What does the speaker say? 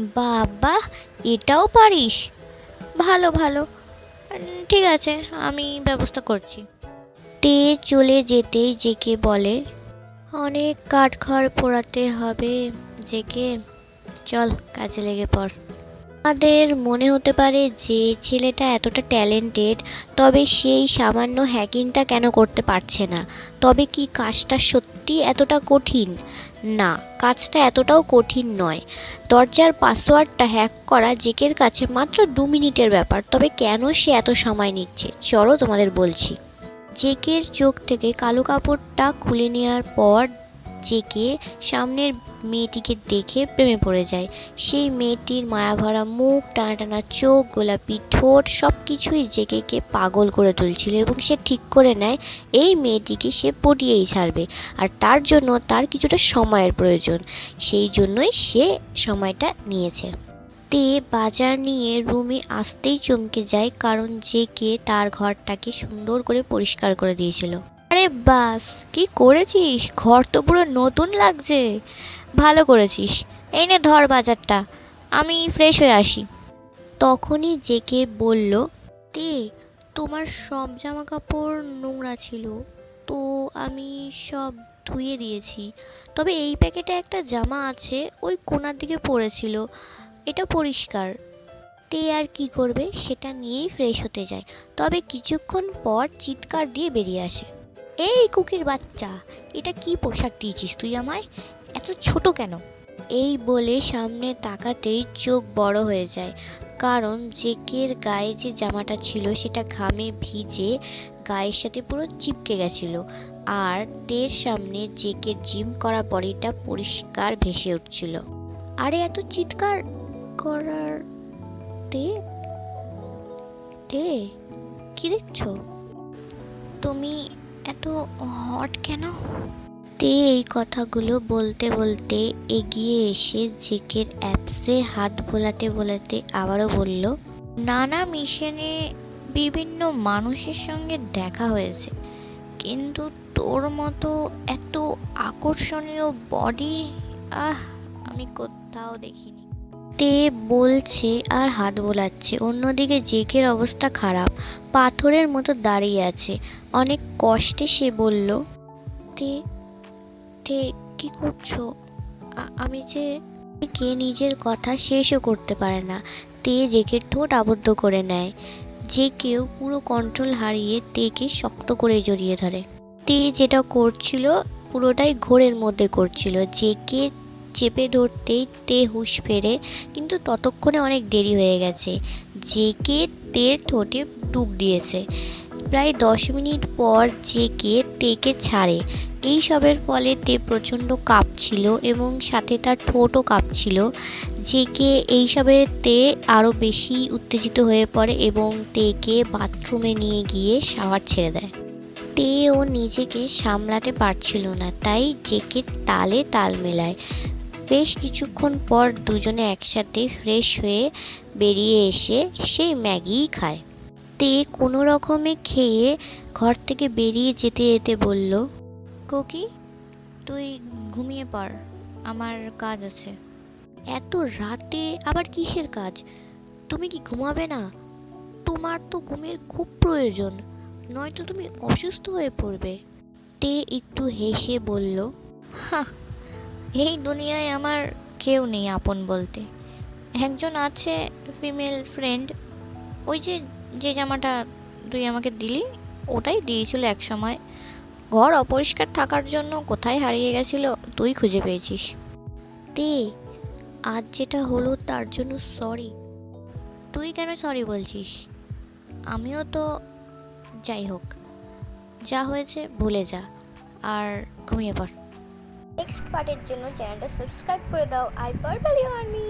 বাবা, এটাও পারিস? ভালো ভালো। ঠিক আছে, আমি ব্যবস্থা করছি। তে চলে যেতেই জেকে বলে, অনেক কাঠখড় পোড়াতে হবে জেকে। চল, কাজে লেগে পড়। আমাদের মনে হতে পারে যে ছেলেটা এতটা ট্যালেন্টেড, তবে সেই সামান্য হ্যাকিংটা কেন করতে পারছে না? তবে কি কাজটা সত্যি এতটা কঠিন? না, কাজটা এতটাও কঠিন নয়। দরজার পাসওয়ার্ডটা হ্যাক করা জেকের কাছে মাত্র দু মিনিটের ব্যাপার, তবে কেন সে এত সময় নিচ্ছে? চলো তোমাদের বলছি। জেকের চোখ থেকে কালো কাপড়টা খুলে নেওয়ার পর জেকে সামনের মেয়েটিকে দেখে প্রেমে পড়ে যায়। সেই মেয়েটির মায়াভরা মুখ, টানা টানা চোখ, গোলাপি ঠোঁট সব কিছুই জেকেকে পাগল করে তুলছিল এবং সে ঠিক করে নেয়, এই মেয়েটিকে সে পটিয়েই ছাড়বে আর তার জন্য তার কিছুটা সময়ের প্রয়োজন। সেই জন্যই সে সময়টা নিয়েছে। তে বাজার নিয়ে রুমে আসতেই চমকে যায় কারণ যে কে তার ঘরটাকে সুন্দর করে পরিষ্কার করে দিয়েছিল। আরে বাস, কি করেছিস? ঘর তো পুরো নতুন লাগছে। ভালো করেছিস। এই নে ধর বাজারটা। আমি ফ্রেশ হয়ে আসি। তখনই জেকে বলল, তে, তোমার সব জামা কাপড় নোংরা ছিল। তো আমি সব ধুয়ে দিয়েছি। তবে এই প্যাকেটে একটা জামা আছে, ওই কোনার দিকে পড়েছিল। এটা পরিষ্কার। তে আর কি করবে, সেটা নিয়েই ফ্রেশ হতে যায়। তবে কিছুক্ষণ পর চিৎকার দিয়ে বেরিয়ে আসে। এই কুকির বাচ্চা, এটা কি পোশাক দিয়েছিস তুই আমায়? এত ছোট কেন? এই বলে সামনে তাকাতেই চোখ বড় হয়ে যায়। কারণ জেকের গায়ে যে জামাটা ছিল, সেটা ঘামে ভিজে গায়ের সাথে পুরো চিপকে গেছিল। আর তের সামনে জেকের জিম করা বডিটা পরিষ্কার ভেসে উঠছিল। আরে, এত চিৎকার করার তে তে, কি দেখছ? তুমি এত হট কেন? তে এই কথাগুলো বলতে বলতে এগিয়ে এসে জেকের অ্যাপসে হাত বোলাতে বোলাতে আবারও বলল, নানা মিশনে বিভিন্ন মানুষের সঙ্গে দেখা হয়েছে, কিন্তু তোর মতো এত আকর্ষণীয় বডি আহ, আমি কোথাও দেখিনি। তে বলছে আর হাত বোলাচ্ছে। অন্যদিকে জেকের অবস্থা খারাপ। পাথরের মতো দাঁড়িয়ে আছে। অনেক কষ্টে সে বলল, তে তে, কি করছ? আমি যে কে নিজের কথা শেষও করতে পারে না। তে জেকের ঠোঁট আবদ্ধ করে নেয়। যে কেউ পুরো কন্ট্রোল হারিয়ে তেকে শক্ত করে জড়িয়ে ধরে। তে যেটা করছিল পুরোটাই ঘোরের মধ্যে করছিল। জেকে চেপে ধরতেই তে হুঁশ ফেরে, কিন্তু ততক্ষণে অনেক দেরি হয়ে গেছে। জেকে তের ঠোঁটে ডুব দিয়েছে। প্রায় দশ মিনিট পর জেকে তেকে ছাড়ে। এই সবের ফলে তে প্রচণ্ড কাঁপছিল এবং সাথে তার ঠোঁটও কাঁপছিল। জেকে এইসবে তে আরও বেশি উত্তেজিত হয়ে পড়ে এবং তেকে বাথরুমে নিয়ে গিয়ে শাওয়ার ছেড়ে দেয়। তে ও নিজেকে সামলাতে পারছিল না, তাই জেকে তালে তাল মেলায়। বেশ কিছুক্ষণ পর দুজনে একসাথে ফ্রেশ হয়ে বেরিয়ে এসে সেই ম্যাগিই খায়। তে কোনো রকমে খেয়ে ঘর থেকে বেরিয়ে যেতে যেতে বলল, কোকি, তুই ঘুমিয়ে পড়, আমার কাজ আছে। এত রাতে আবার কিসের কাজ? তুমি কি ঘুমাবে না? তোমার তো ঘুমের খুব প্রয়োজন, নয়তো তুমি অসুস্থ হয়ে পড়বে। তে একটু হেসে বলল হা এই দুনিয়ায় আমার কেউ নেই আপন বলতে। একজন আছে ফিমেল ফ্রেন্ড ওই যে যে জামাটা তুই আমাকে দিলি, ওটাই দিয়েছিল এক সময় ঘর অপরিষ্কার থাকার জন্য কোথায় হারিয়ে গেছিল তুই খুঁজে পেয়েছিস। তে, আজ যেটা হলো তার জন্য সরি তুই কেন সরি বলছিস? আমিও তো যাই হোক, যা হয়েছে ভুলে যা, আর ঘুমিয়ে পড়। নেক্সট পার্টের জন্য চ্যানেলটা সাবস্ক্রাইব করে দাও। I purply army!